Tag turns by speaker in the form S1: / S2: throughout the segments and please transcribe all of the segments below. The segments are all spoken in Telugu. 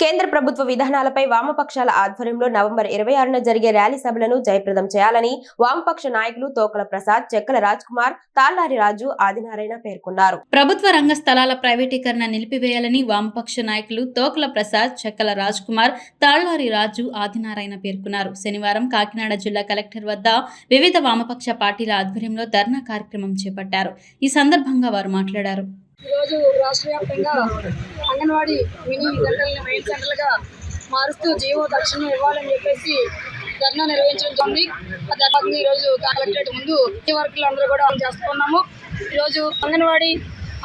S1: కేంద్ర ప్రభుత్వ విధానాలపై వామపక్షాల ఆధ్వర్యంలో నవంబర్ ఇరవై ఆరున జరిగే ర్యాలీ సభలను జయప్రదం చేయాలని వామపక్ష నాయకులు తోకల ప్రసాద్ చెక్కల రాజ్ కుమార్ తాళ్ళారి రాజు ఆదినారాయణ పేర్కొన్నారు.
S2: ప్రభుత్వ రంగ స్థలాల ప్రైవేటీకరణ నిలిపివేయాలని వామపక్ష నాయకులు తోకల ప్రసాద్ చెక్కల రాజ్ కుమార్ తాళ్ళారి రాజు ఆదినారాయణ పేర్కొన్నారు. శనివారం కాకినాడ జిల్లా కలెక్టర్ వద్ద వివిధ వామపక్ష పార్టీల ఆధ్వర్యంలో ధర్నా కార్యక్రమం చేపట్టారు. ఈ సందర్భంగా వారు మాట్లాడారు.
S3: ఈరోజు రాష్ట్ర వ్యాప్తంగా అంగన్వాడీ మినీ సెంటర్లను మెయిన్ సెంటర్లుగా మారుస్తూ జీవో తక్షణం ఇవ్వాలని చెప్పేసి ధర్నా నిర్వహించడం జరిగింది. ఆ ధర్నాకు ఈరోజు కలెక్టరేట్ ముందు ఈ వర్కులు అందరూ కూడా చేస్తున్నాము. ఈరోజు అంగన్వాడీ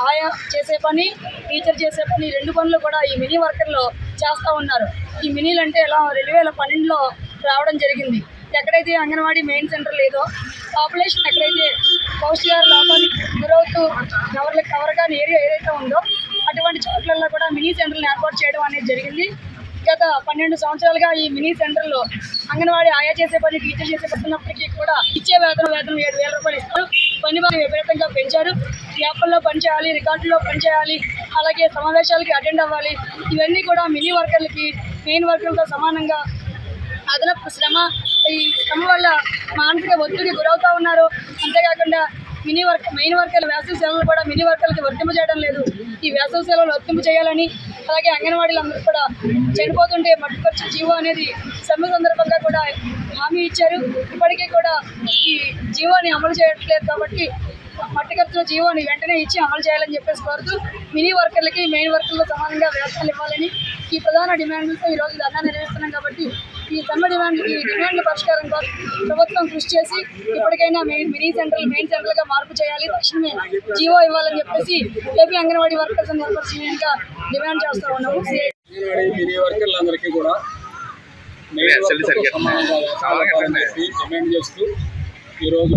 S3: ఆయా చేసే పని టీచర్ చేసే పని రెండు పనులు కూడా ఈ మినీ వర్కర్లో చేస్తూ ఉన్నారు. ఈ మినీలు అంటే ఎలా రెండు వేల పన్నెండులో రావడం జరిగింది. ఎక్కడైతే అంగన్వాడీ మెయిన్ సెంటర్ లేదో పాపులేషన్ ఎక్కడైతే పౌష్టికార లోపానికి గురవుతూ కవర్లు కవర్ కాని ఏరియా ఏదైతే ఉందో అటువంటి చోట్లలో కూడా మినీ సెంటర్లను ఏర్పాటు చేయడం అనేది జరిగింది. గత పన్నెండు సంవత్సరాలుగా ఈ మినీ సెంటర్లో అంగన్వాడీ ఆయా చేసే పని టీచర్ చేసే పడుతున్నప్పటికీ కూడా ఇచ్చే వేతనం వేతనం ఏడు వేల రూపాయలు ఇస్తారు. పని వారు విపరీతంగా పెంచారు. యాప్ల్లో పనిచేయాలి రికార్డుల్లో పనిచేయాలి అలాగే సమావేశాలకి అటెండ్ అవ్వాలి. ఇవన్నీ కూడా మినీ వర్కర్లకి మెయిన్ వర్కర్లతో సమానంగా అదనపు శ్రమ ఈ శ్రమ వల్ల మానసిక ఒత్తిడి గురవుతూ ఉన్నారు. అంతేకాకుండా మినీ వర్క్ మెయిన్ వర్కర్లు వేసవి సెలవులు కూడా మినీ వర్కర్లకి వర్తింపు చేయడం లేదు. ఈ వేసవి సెలవులు వర్తింపు చేయాలని అలాగే అంగన్వాడీలు అందరూ కూడా చనిపోతుంటే మట్టుకొచ్చి జీవో అనేది సమ్మె సందర్భంగా కూడా హామీ ఇచ్చారు. ఇప్పటికీ కూడా ఈ జీవోని అమలు చేయట్లేదు కాబట్టి మట్టి జీవోని వెంటనే ఇచ్చి అమలు చేయాలని చెప్పేసి కోరుతూ మినీ వర్కర్లకి మెయిన్ వర్కర్లకు సమానంగా వేతనాలు ఇవ్వాలని ఈ ప్రధాన డిమాండ్లతో ఈరోజు ధర్నా నిర్వహిస్తున్నాం కాబట్టి ఈ సమ్మె డిమాండ్ ఈ డిమాండ్ల పరిష్కారం కోసం ప్రభుత్వం కృషి చేసి ఇప్పటికైనా మెయిన్ మినీ సెంటర్లు మెయిన్ సెంటర్లుగా మార్పు చేయాలి. తక్షణమే జీవో ఇవ్వాలని చెప్పేసి AP anganwadi workers and helpers యూనియన్గా demand చేస్తూ ఉన్నాము.
S4: అంగన్వాడీ మినీ వర్కర్లందరికీ కూడా డిమాండ్ చేస్తూ ఈరోజు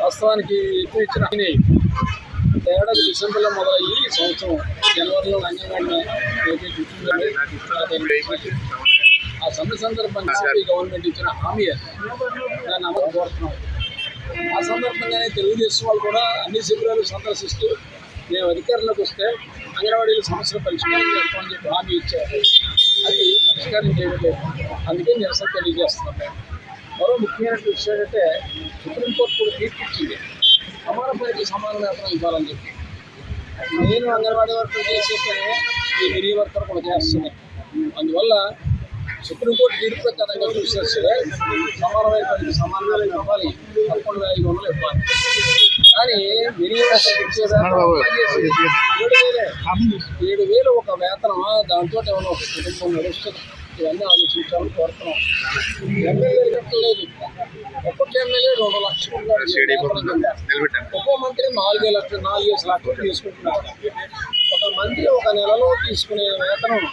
S4: వాస్తవానికి ఎక్కువ ఇచ్చిన ఏడాది డిసెంబర్లో మొదలయ్యి ఈ సంవత్సరం జనవరిలో అంగన్వాడీ ఆ సమ్మె సందర్భంగా గవర్నమెంట్ ఇచ్చిన హామీ. దాన్ని అమలు కోరుతున్నాం. ఆ సందర్భంగానే తెలుగుదేశం వాళ్ళు కూడా అన్ని శిబిరాలు సందర్శిస్తూ మేము అధికారంలోకి వస్తే అంగన్వాడీల సమస్యలు పరిష్కారం చేస్తామని చెప్పి హామీ ఇచ్చారు. అది పరిష్కారం చేయడం లేదు. అందుకే నిరసన తెలియజేస్తున్నాం. మరో ముఖ్యమైన విషయం ఏంటంటే సుప్రీంకోర్టు కూడా తీర్పు ఇచ్చింది సమాన పనికి సమాన వేతనం ఇవ్వాలని చెప్పి. నేను అంగన్వాడీ వర్కర్ చేసే ఈ మినీ వర్కర్ కూడా చేస్తున్నాయి అందువల్ల సుప్రీంకోర్టు తీర్పు ప్రకారంగా చూసేస్తే సమానమైన పనికి సమాన వేతనం ఇవ్వాలి. పదకొండు వేల ఐదు వందలు ఇవ్వాలి. కానీ వేతనం ఏడు వేలే. ఒక వేతనమా? దాంతో ఏమైనా ఒక కుటుంబం నడుస్తుంది. ఇవన్నీ ఆలోచించాలని కోరుతున్నాం. ఎమ్మెల్యే కట్టలేదు. ఒక్కొక్క ఎమ్మెల్యే రెండు లక్షలు వేతనం. ఒక్కో మంత్రి నాలుగే లక్షలు నాలుగేసి లక్షలు తీసుకుంటున్నారు. ఒక మంత్రి ఒక నెలలో తీసుకునే వేతనం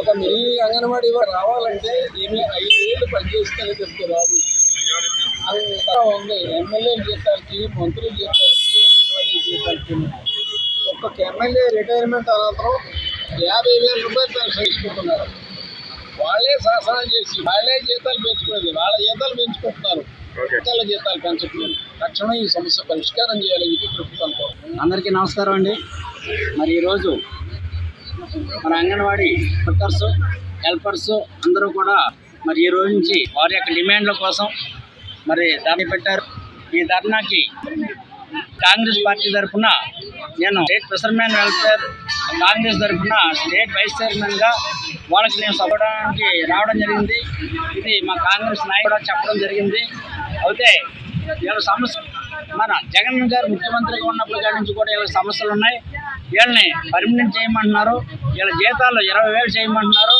S4: ఒక మినీ అంగన్వాడీ వారు రావాలంటే ఏమి ఐదు వేలు పనిచేస్తేనే చెప్తే రాదు అంతా ఉంది. ఎమ్మెల్యేల జీతాలకి మంత్రుల జీతాలకి అంగన్వాడీ జీతాలకి ఒక్కొక్క ఎమ్మెల్యే రిటైర్మెంట్ అనంతరం యాభై వేల రూపాయలు పెన్షన్ తీసుకుంటున్నారు వాళ్ళే శాసనం చేసి వాళ్ళే జీతాలు పెంచుకునేది. వాళ్ళ జీతాలు పెంచుకుంటున్నారు. జీతాల జీతాలు పెంచట్లేదు. తక్షణం ఈ సమస్య పరిష్కారం చేయాలని చెప్పి ప్రభుత్వం.
S5: అందరికీ నమస్కారం అండి. మరి ఈరోజు మన అంగన్వాడీ వర్కర్స్ హెల్పర్స్ అందరూ కూడా మరి ఈ రోజు నుంచి వారి యొక్క డిమాండ్ల కోసం మరి ధర్నా పెట్టారు. ఈ ధర్నాకి కాంగ్రెస్ పార్టీ తరఫున నేను స్టేట్ ప్రెసర్మ్యాన్ వెల్ఫేర్ కాంగ్రెస్ తరఫున స్టేట్ వైస్ చైర్మన్గా వాళ్ళకి నేను చదవడానికి రావడం జరిగింది. ఇది మా కాంగ్రెస్ నాయకుడు చెప్పడం జరిగింది. అయితే వీళ్ళ సమస్య మన జగన్ గారు ముఖ్యమంత్రిగా ఉన్నప్పుడు కాడి నుంచి కూడా వీళ్ళ సమస్యలు ఉన్నాయి. వీళ్ళని పర్మినెంట్ చేయమంటున్నారు. వీళ్ళ జీతాలు ఇరవై వేలు చేయమంటున్నారు.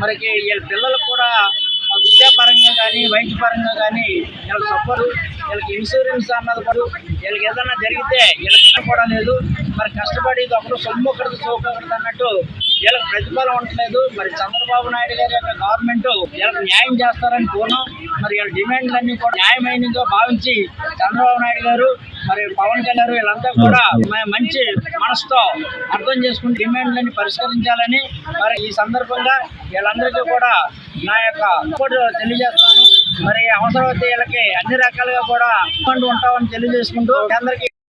S5: మరికి వీళ్ళ పిల్లలకు కూడా విద్యాపరంగా కానీ వైద్యపరంగా కానీ వీళ్ళకి సపోర్ట్ వీళ్ళకి ఇన్సూరెన్స్ అన్నది కూడా వీళ్ళకి ఏదైనా జరిగితే వీళ్ళకి కూడా లేదు. మరి కష్టపడి ఒకరు సొమ్ము ఒకరికి చౌకొకరిది అన్నట్టు వీళ్ళకి ప్రతిఫలం ఉండలేదు మరి చంద్రబాబు నాయుడు గారి యొక్క గవర్నమెంట్ వీళ్ళకి న్యాయం చేస్తారని కోనం మరి వీళ్ళ డిమాండ్లన్నీ కూడా న్యాయమైనదిగా భావించి చంద్రబాబు నాయుడు గారు మరి పవన్ కళ్యాణ్ వీళ్ళంతా కూడా మంచి మనసుతో అర్థం చేసుకుని డిమాండ్లని పరిష్కరించాలని మరి ఈ సందర్భంగా వీళ్ళందరికీ కూడా నా యొక్క సపోర్ట్ తెలియజేస్తాను. మరి అవసరమైతే వీళ్ళకి అన్ని రకాలుగా కూడా ఉంటామని తెలియజేసుకుంటూ అందరికీ